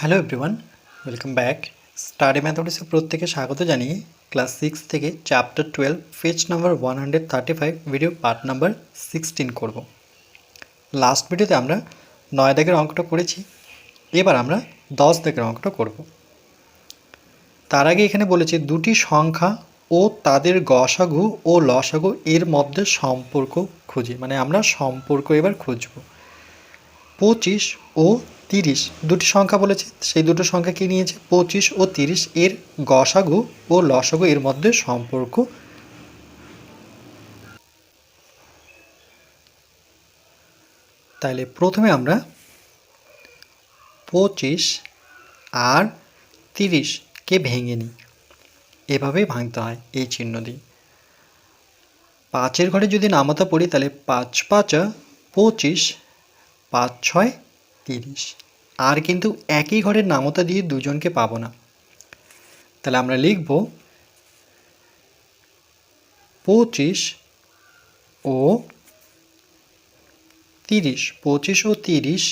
Hello everyone welcome back study ম্যাথমেটিক্সের প্রত্যেকে স্বাগত জানিয়ে ক্লাস সিক্স থেকে chapter twelve page number one hundred thirty five video part number sixteen করব। Last ভিডিওতে আমরা নয় দাগের অঙ্কটা করেছি। এবার আমরা দশ দাগের অঙ্কটা করব। তার আগে এখানে বলেছে, দুটি সংখ্যা ও তাদের গসাগু ও লসাগু এর মধ্যে সম্পর্ক খুঁজি। মানে আমরা সম্পর্ক এবার খুঁজবো। পঁচিশ ও তিরিশ। দুটি সংখ্যা বলেছে, সেই দুটো সংখ্যা কি নিয়েছে? পঁচিশ ও তিরিশ। এর গসাগু ও লসাগু এর মধ্যে সম্পর্ক। তাহলে প্রথমে আমরা পঁচিশ আর তিরিশকে ভেঙে নিই। এভাবেই ভাঙতে হয়, এই চিহ্ন দিয়ে। পাঁচের ঘরে যদি নামাতা পড়ি তাহলে পাঁচ পাঁচা পঁচিশ, পাঁচ ছয় তিরিশ। আর কিন্তু একই ঘরের নামতা দিয়ে দুজনকে পাবো না। তাহলে আমরা লিখব পঁচিশ ও তিরিশ। পঁচিশ ও তিরিশ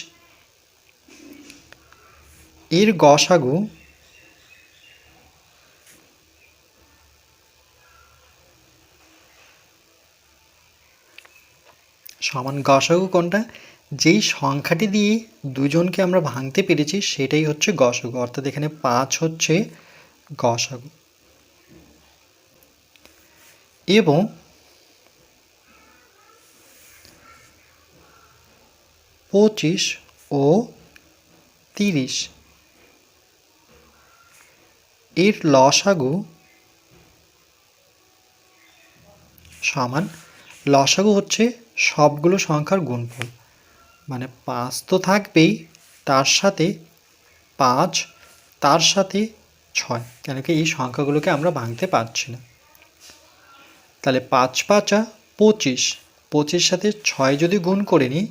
এর গসাগু সমান গসাগু কোনটা? যেই সংখ্যাটি দিয়ে দুজনকে আমরা ভাঙতে পেরেছি সেটাই হচ্ছে গসাগু। অর্থাৎ এখানে পাঁচ হচ্ছে গসাগু। এবং পঁচিশ ও তিরিশ। এর লসাগু সমান, লসাগু হচ্ছে সবগুলো সংখ্যার গুণফল। মানে পাঁচ তো থাকবেই, তার সাথে পাঁচ, তার সাথে ছয়। কেন কি এই সংখ্যাগুলোকে আমরা ভাঙতে পারছি না। তাহলে পাঁচ পাঁচা পঁচিশ। পঁচিশ সাথে ছয় যদি গুণ করে নিই,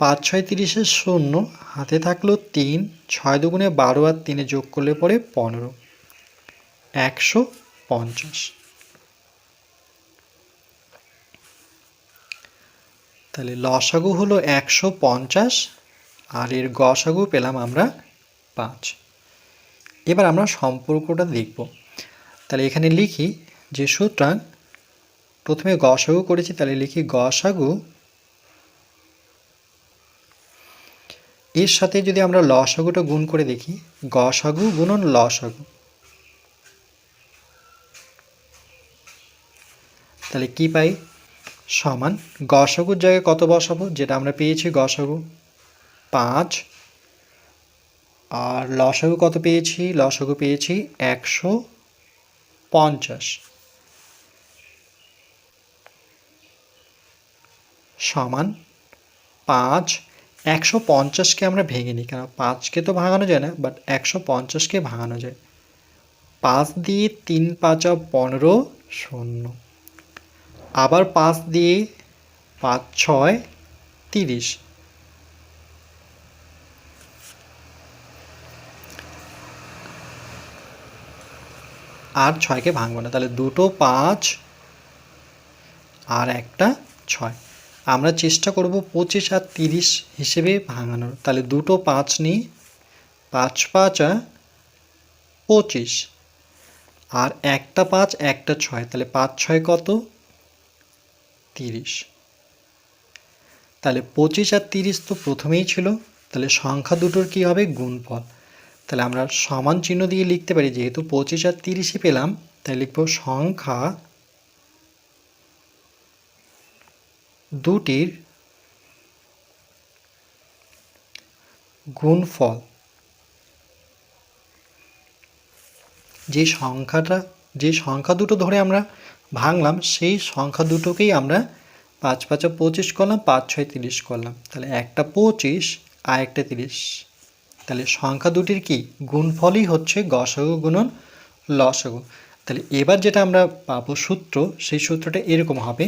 পাঁচ ছয় তিরিশের শূন্য, হাতে থাকল তিন, ছয় দুগুণে বারো আর তিনে যোগ করলে পরে পনেরো। একশো পঞ্চাশ। তাহলে লসাগু হলো একশো পঞ্চাশ, আর এর গসাগু পেলাম আমরা পাঁচ। এবার আমরা সম্পর্কটা দেখব। তাহলে এখানে লিখি যে সুতরাং প্রথমে গসাগু করেছি, তাহলে লিখি গসাগু এর সাথে যদি আমরা লসাগুটা গুণ করে দেখি গসাগু গুণন লসাগু তাহলে কি পাই? সমান গসাগুর জায়গায় কত বসাবো? যেটা আমরা পেয়েছি গসাগু পাঁচ। আর লসাগু কত পেয়েছি? লসাগু পেয়েছি একশো পঞ্চাশ। সমান পাঁচ। একশো পঞ্চাশকে আমরা ভেঙে নিই, কেন? পাঁচকে তো ভাঙানো যায় না বাট একশো পঞ্চাশকে ভাঙানো যায়। পাঁচ দিয়ে তিন পাঁচা পনেরো শূন্য। আবার পাঁচ দিয়ে পাঁচ, ছয়, তিরিশ। আর ছয়কে ভাঙবো না, তাহলে দুটো পাঁচ, আর একটা ছয়। আমরা চেষ্টা করব পঁচিশ আর তিরিশ হিসেবে ভাঙানোর, তাহলে দুটো পাঁচ নিই, পাঁচ পাঁচ আর পঁচিশ। আর একটা পাঁচ, একটা ছয়, তাহলে পাঁচ, ছয় কত? তিরিশ। তাহলে পঁচিশ আর তিরিশ তো প্রথমেই ছিল, তাহলে সংখ্যা দুটোর কি হবে? গুণফল। তাহলে আমরা সমান চিহ্ন দিয়ে লিখতে পারি, যেহেতু পঁচিশ আর তিরিশই পেলাম, তাই লিখব সংখ্যা দুটির গুণফল। যে সংখ্যাটা, যে সংখ্যা দুটো ধরে আমরা ভাঙলাম, সেই সংখ্যা দুটোকেই আমরা পাঁচ পাঁচা পঁচিশ করলাম, পাঁচ ছয় তিরিশ করলাম। তাহলে একটা পঁচিশ, আর একটা তিরিশ। তাহলে সংখ্যা দুটির কি? গুণফলই হচ্ছে গসাগু গুণন লসাগু। তাহলে এবার যেটা আমরা পাবো সূত্র, সেই সূত্রটা এরকম হবে।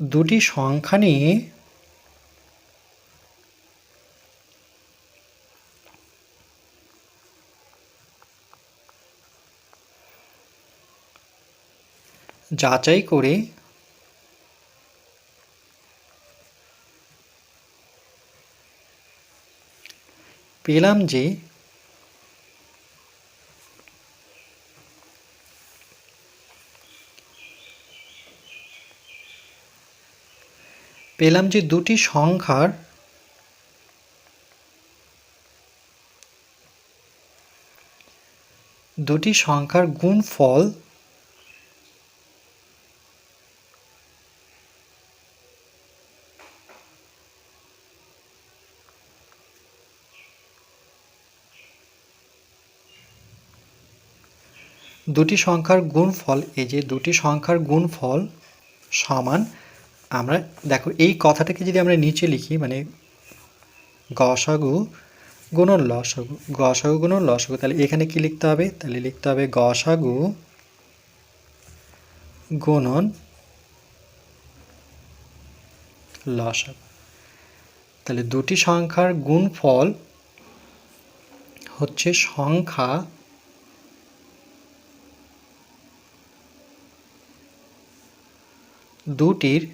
দুটি সংখ্যা নিয়ে যাচাই করে পেলাম যে পেলাম যে দুটি সংখ্যার দুটি সংখ্যার গুণফল দুটি সংখ্যার গুণফল, এই যে দুটি সংখ্যার গুণফল সমান, আমরা দেখো এই কথাটাকে যদি আমরা নিচে লিখি মানে গসাগু গুণন লসাগু গসাগু গুণন লসাগু তাহলে এখানে কি লিখতে হবে? তাহলে লিখতে হবে গসাগু গুণন লসাগু তাহলে দুটি সংখ্যার গুণফল হচ্ছে সংখ্যা দুটির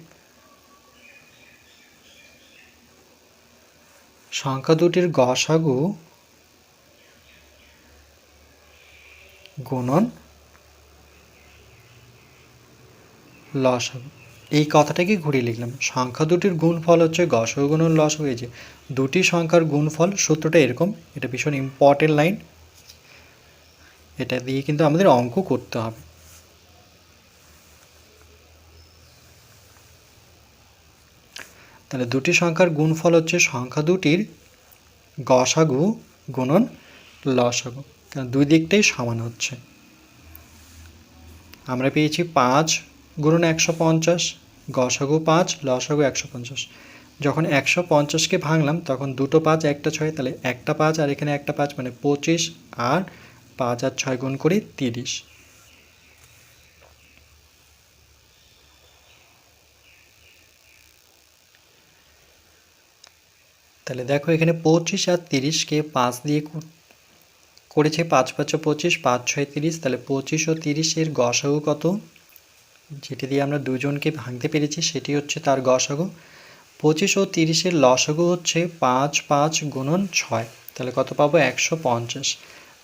সংখ্যা দুটির গসাগু গুণন লসাগু এই কথাটাকে ঘুরিয়ে লিখলাম। সংখ্যা দুটির গুণফল হচ্ছে গসাগু গুণন এই যে দুটি সংখ্যার গুণফল, সূত্রটা এরকম, এটা ভীষণ ইম্পর্টেন্ট লাইন এটা দিয়ে কিন্তু আমাদের অঙ্ক করতে হবে। তাহলে দুটি সংখ্যার গুণফল হচ্ছে সংখ্যা দুটির গসাগু গুণন লসাগু। কারণ দুই দিকটাই সমান হচ্ছে। আমরা পেয়েছি পাঁচ গুণন একশো পঞ্চাশ, গসাগু পাঁচ, লসাগু একশো পঞ্চাশ। যখন একশো পঞ্চাশকে ভাঙলাম, তখন দুটো পাঁচ, একটা ছয়, তাহলে একটা পাঁচ আর এখানে একটা পাঁচ মানে পঁচিশ, আর পাঁচ আর ছয় গুণ করে তিরিশ। তাহলে দেখো এখানে পঁচিশ আর তিরিশকে পাঁচ দিয়ে করেছে পাঁচ পাঁচ পঁচিশ, পাঁচ ছয় তিরিশ, তাহলে পঁচিশ ও তিরিশের গসাগু কত? যেটি দিয়ে আমরা দুজনকে ভাঙতে পেরেছি, সেটি হচ্ছে তার গসাগু। পঁচিশ ও তিরিশের লসাগু হচ্ছে পাঁচ পাঁচ গুণন ছয়, তাহলে কত পাবো? একশো পঞ্চাশ।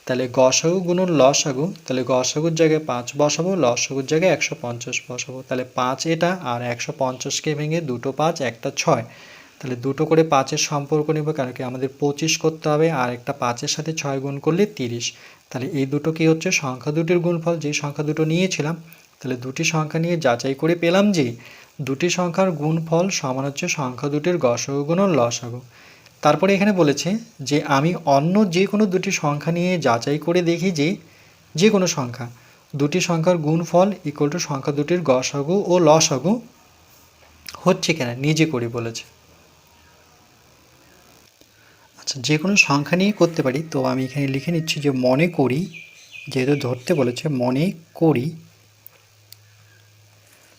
তাহলে গসাগু গুণন লসাগু, তাহলে গসাগুর জায়গায় পাঁচ বসাবো, লসাগুর জায়গায় একশো পঞ্চাশ বসাবো। তাহলে পাঁচ এটা আর একশো পঞ্চাশকে ভেঙে দুটো পাঁচ, একটা ছয়। তাহলে দুটো করে পাঁচের সম্পর্ক নেব, কারণ কি আমাদের পঁচিশ করতে হবে আর একটা পাঁচের সাথে ছয় গুণ করলে তিরিশ। তাহলে এই দুটো কি হচ্ছে? সংখ্যা দুটির গুণফল যে সংখ্যা দুটো নিয়েছিলাম, তাহলে দুটি সংখ্যা নিয়ে যাচাই করে পেলাম যে দুটি সংখ্যার গুণফল সমান হচ্ছে সংখ্যা দুটির গসাগু গুণ লসাগু। তারপরে এখানে বলেছে যে আমি অন্য যে কোনো দুটি সংখ্যা নিয়ে যাচাই করে দেখি যে যে কোনো সংখ্যা। দুটি সংখ্যার গুণফল ইকুয়াল টু সংখ্যা দুটির গসাগু ও লসাগু হচ্ছে কিনা, নিজে করে বলেছে। আচ্ছা যে কোনো সংখ্যা নিয়ে করতে পারি, তো আমি এখানে লিখে নিচ্ছি যে মনে করি, যেহেতু ধরতে বলেছে, মনে করি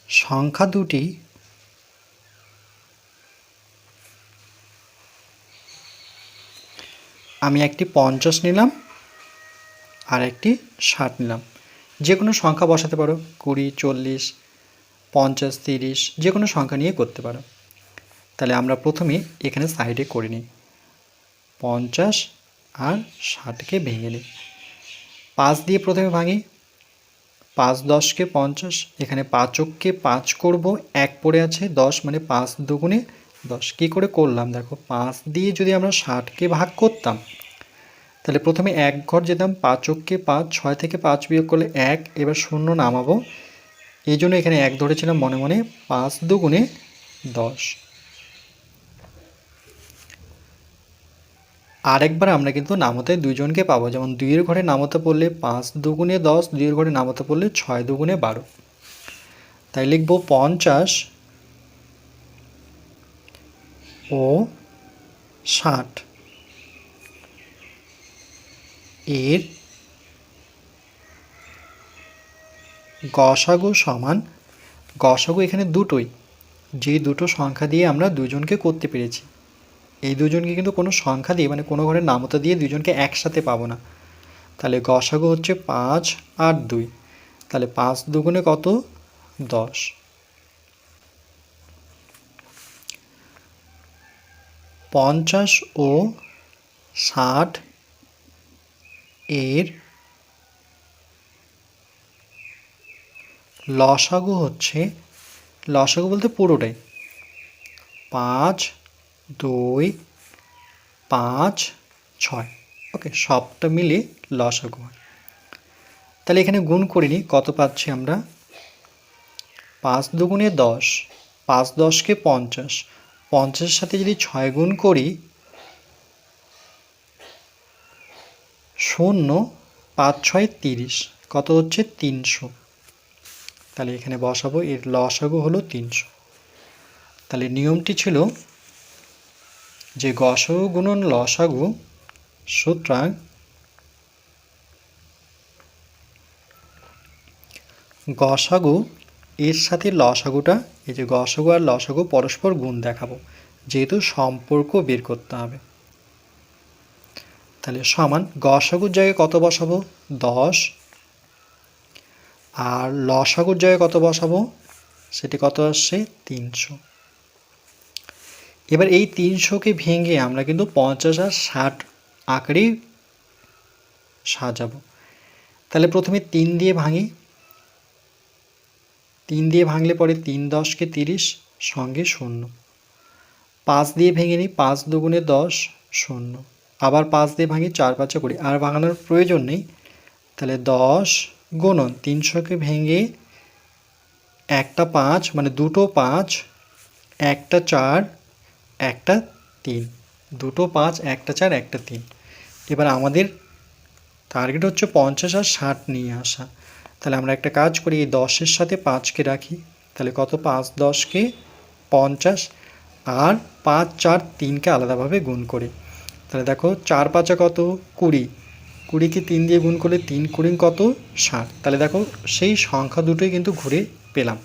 সংখ্যা দুটি আমি একটি পঞ্চাশ নিলাম আর একটি ষাট নিলাম। যে কোনো সংখ্যা বসাতে পারো, কুড়ি, চল্লিশ, পঞ্চাশ, তিরিশ, যে কোনো সংখ্যা নিয়ে করতে পারো। তাহলে আমরা প্রথমে এখানে সাইডে করে নিই। পঞ্চাশ আর ষাটকে ভেঙে নিই পাঁচ দিয়ে প্রথমে ভাঙি। পাঁচ দশকে পঞ্চাশ, এখানে পাঁচককে পাঁচ করব, এক পড়ে আছে দশ মানে পাঁচ দুগুণে দশ। কী করে করলাম দেখো, পাঁচ দিয়ে যদি আমরা ষাটকে ভাগ করতাম, তাহলে প্রথমে এক ঘর যেতাম, পাঁচককে পাঁচ, ছয় থেকে পাঁচ বিয়োগ করলে এক, এবার শূন্য নামাবো। এই জন্য এখানে এক ধরেছিলাম মনে মনে পাঁচ দুগুণে দশ। আরেকবার আমরা কিন্তু নামতে দুইজনকে পাবো। যেমন দুইয়ের ঘরে নামতে পড়লে পাঁচ দুগুণে দশ, দুইয়ের ঘরে নামতে পড়লে ছয় দুগুণে বারো। তাই লিখব পঞ্চাশ ও ষাট। এর গসাগু সমান, গসাগু এখানে দুটোই। যে দুটো সংখ্যা দিয়ে আমরা দুজনকে করতে পেরেছি। এই দুজনকে কিন্তু কোনো সংখ্যা দিয়ে মানে কোনো ঘরের নামতা দিয়ে দুজনকে একসাথে পাবো না। তাহলে গসাগু হচ্ছে পাঁচ আর দুই। তাহলে পাঁচ দুগুণে কত? দশ। পঞ্চাশ ও ষাট এর লসাগু হচ্ছে, লসাগু বলতে পুরোটাই। পাঁচ দুই, পাঁচ, ছয়। ওকে, সবটা মিলে লসাগু হয় তাহলে এখানে গুণ করিনি কত পাচ্ছি আমরা? পাঁচ দুগুণে দশ, পাঁচ দশকে পঞ্চাশ। পঞ্চাশের সাথে যদি ছয় গুণ করি, শূন্য, পাঁচ ছয় তিরিশ। কত হচ্ছে? তিনশো। তাহলে এখানে বসাবো, এর লসাগু হলো তিনশো। তাহলে নিয়মটি ছিল যে গসাগু গুণন লসাগু, সুতরাং গসাগু, এর সাথে লসাগুটা, এই যে গসাগু আর লসাগু পরস্পর গুণ দেখাবো, যেহেতু সম্পর্ক বের করতে হবে। তাহলে সমান গসাগুর জায়গায় কত বসাবো? দশ। আর লসাগুর জায়গায় কত বসাবো? সেটি কত আসছে? তিনশো। এবার এই তিনশোকে ভেঙে আমরা কিন্তু পঞ্চাশ আর ষাট আঁকড়েই সাজাবো। তাহলে প্রথমে তিন দিয়ে ভাঙি। তিন দিয়ে ভাঙলে পরে তিন দশকে তিরিশ, সঙ্গে শূন্য। পাঁচ দিয়ে ভেঙে নিই, পাঁচ দুগুণে দশ, শূন্য। আবার পাঁচ দিয়ে ভাঙি, চার পাঁচে করি আর ভাঙানোর প্রয়োজন নেই। তাহলে দশ গুণন তিনশোকে ভেঙে একটা পাঁচ মানে দুটো পাঁচ, একটা চার একটা তিন। দুটো পাঁচ, একটা চার, একটা তিন। এবার আমাদের টার্গেট হচ্ছে পঞ্চাশ আর ষাট নিয়ে আসা। তাহলে আমরা একটা কাজ করি, এই দশের সাথে পাঁচকে রাখি। তাহলে কত? পাঁচ দশকে পঞ্চাশ আর পাঁচ, চার, তিনকে আলাদাভাবে গুণ করি। তাহলে দেখো, চার পাঁচা কত? কুড়ি। কুড়িকে তিন দিয়ে গুণ করলে তিন কুড়ি কত? ষাট। তাহলে দেখো, সেই সংখ্যা দুটোই কিন্তু ঘুরে পেলাম।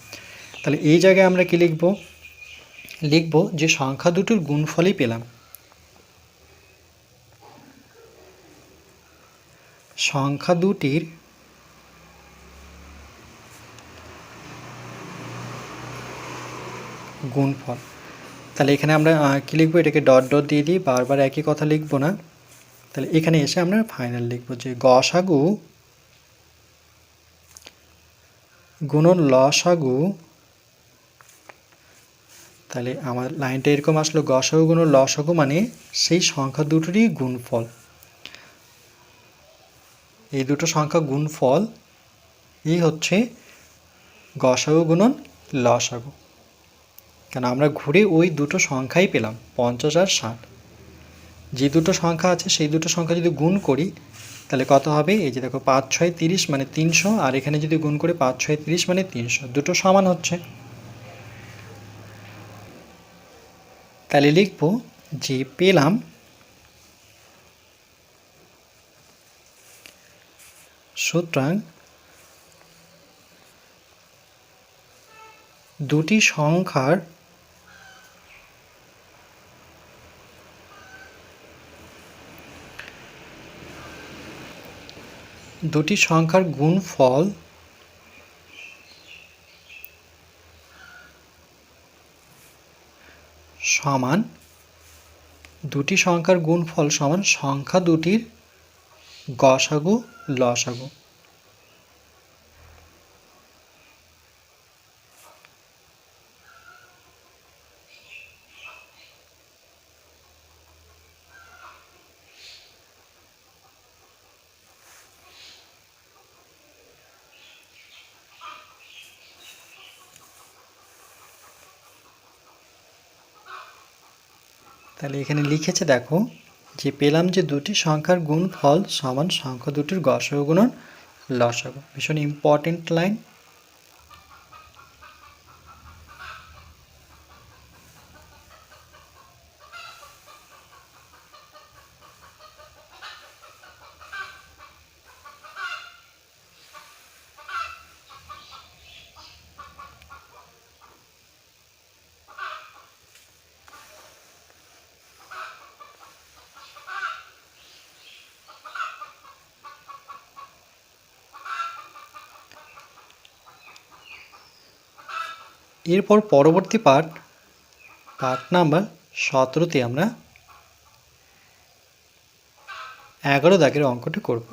তাহলে এই জায়গায় আমরা কি লিখব? লিখব যে সংখ্যা দুটোর গুণফলই পেলাম। সংখ্যা দুটির গুণফল। তাহলে এখানে আমরা কী লিখব? এটাকে ডট ডট দিয়ে দিই, বারবার একই কথা লিখব না। তাহলে এখানে এসে আমরা ফাইনাল লিখব যে গসাগু গুণন লসাগু তাহলে আমার লাইনটা এরকম আসলো গসাগু গুণন লসাগু মানে সেই সংখ্যা দুটোরই গুণফল। এই দুটো সংখ্যা গুণফল এই হচ্ছে গসাগু গুণন লসাগু কেন আমরা ঘুরে ওই দুটো সংখ্যাই পেলাম, পঞ্চাশ আর ষাট। যে দুটো সংখ্যা আছে, সেই দুটো সংখ্যা যদি গুণ করি, তাহলে কত হবে? এই যে দেখো, পাঁচ, ছয়, তিরিশ মানে তিনশো, আর এখানে যদি গুণ করে, পাঁচ, ছয়, তিরিশ মানে তিনশো। দুটো সমান হচ্ছে। তাহলে লিখব যে পেলাম সুতরাং দুটি সংখ্যার দুটি সংখ্যার গুণফল সমান দুটি সংখ্যার গুণফল সমান সংখ্যা দুটির গসাগু লসাগু তাহলে এখানে লিখেছে, দেখো, যে পেলাম যে দুটি সংখ্যার গুণ ফল সমান সংখ্যা দুটির গসগুণন লসগ। ভীষণ ইম্পর্টেন্ট লাইন এরপর পরবর্তী পার্ট পার্ট নাম্বার সতেরোতে আমরা এগারো দাগের অঙ্কটি করব।